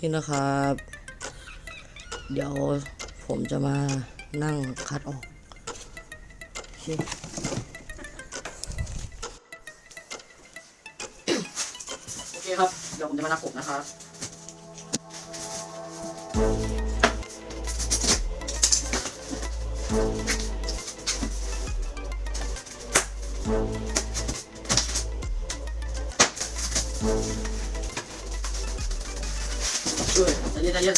นี่นะครับ เดี๋ยวผมจะมานั่งคัดออกโอเคโอเคครับ เดี๋ยวผมจะมานับผมนะครับช่ว ยใจเ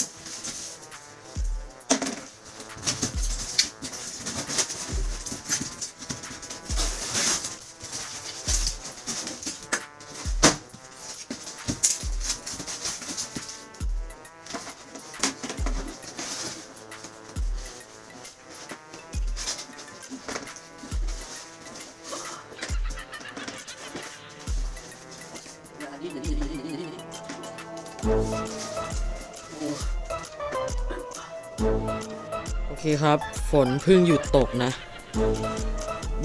โอเคครับ ฝนเพิ่งหยุดตกนะ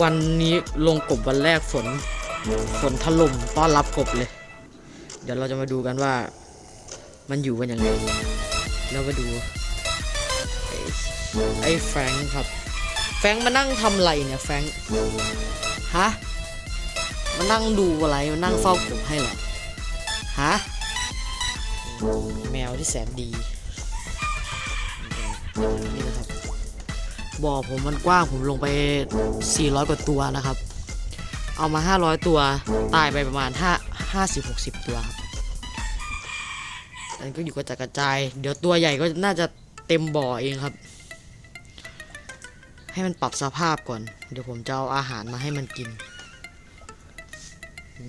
วันนี้ลงกบวันแรกฝน ฝนถล่มต้อนรับกบเลย เดี๋ยวเราจะมาดูกันว่า มันอยู่กันยังไงแล้วมาดูไอ้แฟงครับ แฟงมานั่งทำอะไรเนี่ยแฟงฮะมานั่งดูอะไรมานั่งเฝ้ากบให้เหรอฮะ แมวที่แสนดีนี่นะครับบ่อผมมันกว้างผมลงไป 400 กว่าตัวนะครับ เอามา 500 ตัวตายไปประมาณ5 50 60 ตัวครับอันนก็อยู่กระจัดกระจาย เดี๋ยวตัวใหญ่ก็น่าจะเต็มบ่อเองครับ ให้มันปรับสภาพก่อน เดี๋ยวผมจะเอาอาหารมาให้มันกิน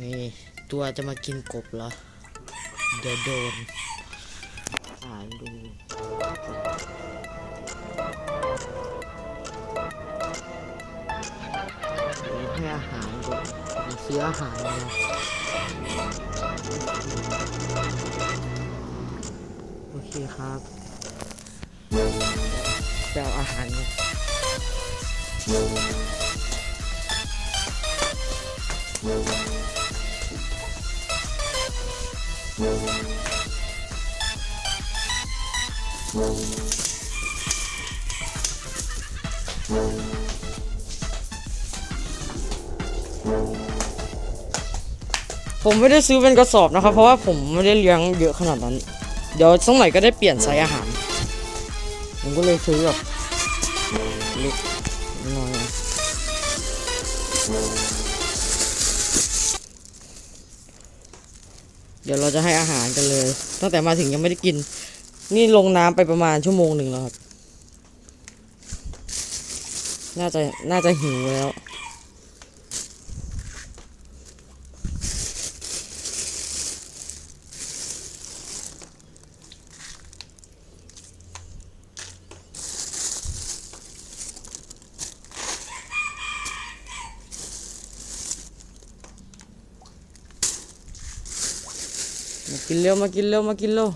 นี่ ตัวจะมากินกบเหรอ เดี๋ยวโดนอ่านดูเดี๋ยวให้อาหารก่อนซื้ออาหารมาโอเคครับไปเอาอาหารก่อน ผมไม่ได้ซื้อเป็นกระสอบนะครับ เพราะว่าผมไม่ได้เลี้ยงเยอะขนาดนั้น เดี๋ยวสักหน่อยก็ได้เปลี่ยนไซส์อาหาร ผมก็เลยซื้อแบบเล็กน้อยเดี๋ยวเราจะให้อาหารกันเลย ตั้งแต่มาถึงยังไม่ได้กิน นี่ลงน้ำไปประมาณชั่วโมงหนึ่งแล้วครับ น่าจะ น่าจะหิวแล้วมากินเร็วมากินเร็วมากินเร็ว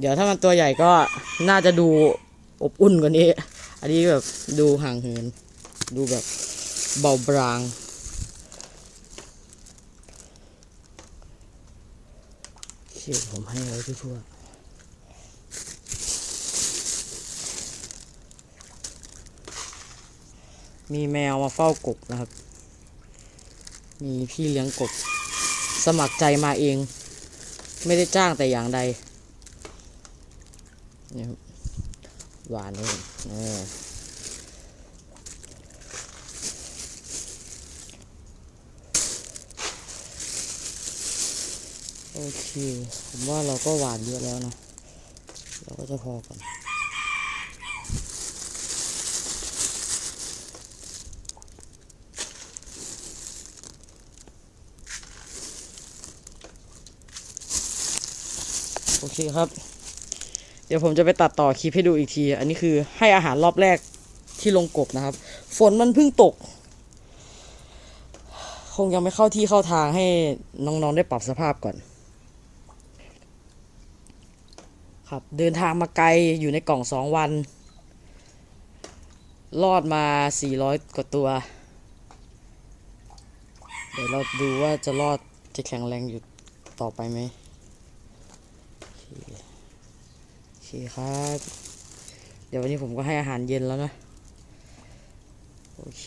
เดี๋ยวถ้ามันตัวใหญ่ก็น่าจะดูอบอุ่นกว่านี้ อันนี้แบบดูห่างเหิน ดูแบบเบาบางโอเคผมให้ไว้ทั่วๆมีแมวมาเฝ้ากบนะครับ มีพี่เลี้ยงกบ สมัครใจมาเอง ไม่ได้จ้างแต่อย่างใด นี่ครับหวานเลยเออโอเค ผมว่าเราก็หวานเยอะแล้วนะ เราก็จะพอกันโอเคครับ ดี๋ยวผมจะไปตัดต่อคลิปให้ดูอีกที อันนี้คือให้อาหารรอบแรกที่ลงกบนะครับ ฝนมันเพิ่งตก คงยังไม่เข้าที่เข้าทางให้น้องๆได้ปรับสภาพก่อน ครับเดินทางมาไกลอยู่ในกล่องสองวัน รอดมา 400 กว่าตัว เดี๋ยวเราดูว่าจะรอดจะแข็งแรงอยู่ต่อไปไหม เคครับ เดี๋ยววันนี้ผมก็ให้อาหารเย็นแล้วนะ โอเค